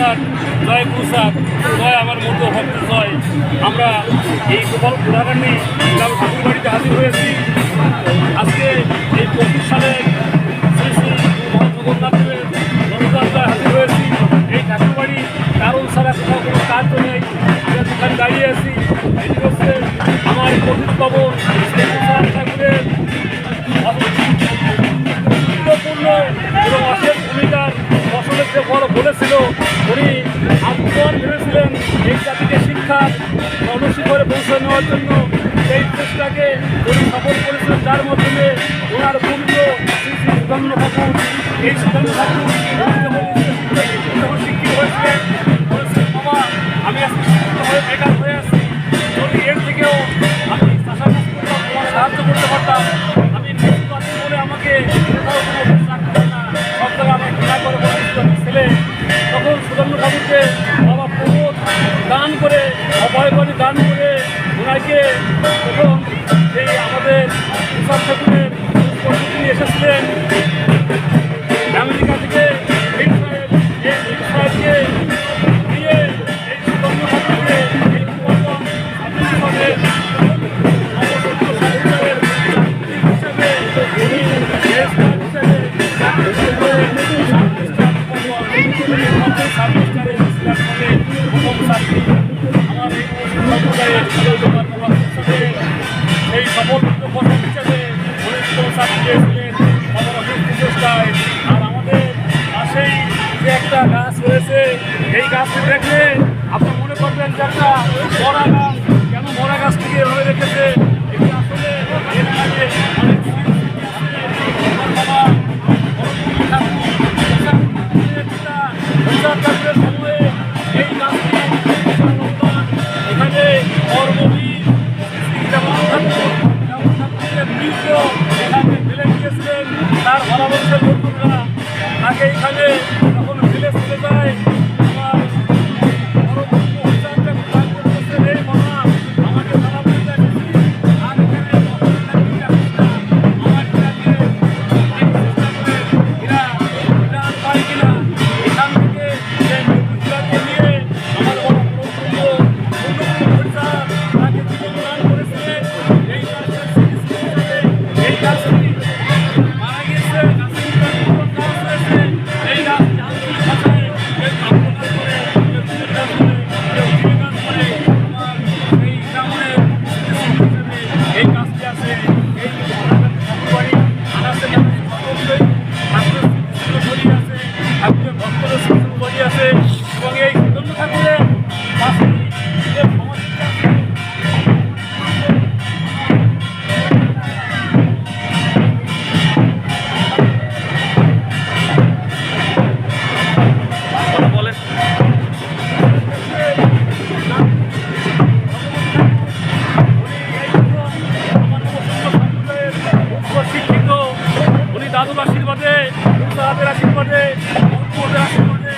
গুসাক জয় গুসাক জয় আমার মতো ভক্ত জয়। আমরা এই গোপাল ঘোড়াঘাটি গ্রাম ঠাকুর বাড়িতে হাজির হয়েছি। আজকে এই পঁচিশ সালে শ্রী শ্রী জগন্নাথের রথযাত্রায় হাজির হয়েছি। এই ঠাকুর বাড়ি কারণ ছাড়া কোথাও কোনো কাজ নেই। সেখানে দাঁড়িয়ে আছি। এটি হচ্ছে আমার ভবন শ্রী ঠাকুরের অনস্বীকারে পৌঁছে নেওয়ার জন্য সেই চেষ্টাকে উনি সফল করেছিলেন যার মাধ্যমে ওনার পুত্র শ্রী ঠাকুর, এই সুধান্য ঠাকুর শিক্ষিত হয়েছিলেন বাবা, আমি হয়ে বেকার হয়ে আছি। যদি এর থেকেও আমি সাহায্য করতে পারতাম, আমি বলে আমাকে কোথাও কোনো না। সব জায়গায় আমাকে করে ছেলে। তখন সুগন্ধ ঠাকুরকে দান ওনাকে তখন এই আমাদের প্রসাদ ঠাকুরের তিনি এসেছিলেন। আমেরিকা থেকে ভীম সাহেব প্রচেষ্টায়। আর আমাদের পাশেই যে একটা গাছ রয়েছে, এই গাছটি দেখলে আপনি মনে করবেন যে একটা মরা গাছ কেন মরা গাছটিকে এভাবে রেখেছে? দাদুর আশীর্বাদে উস্তাদের আশীর্বাদে আশীর্বাদে।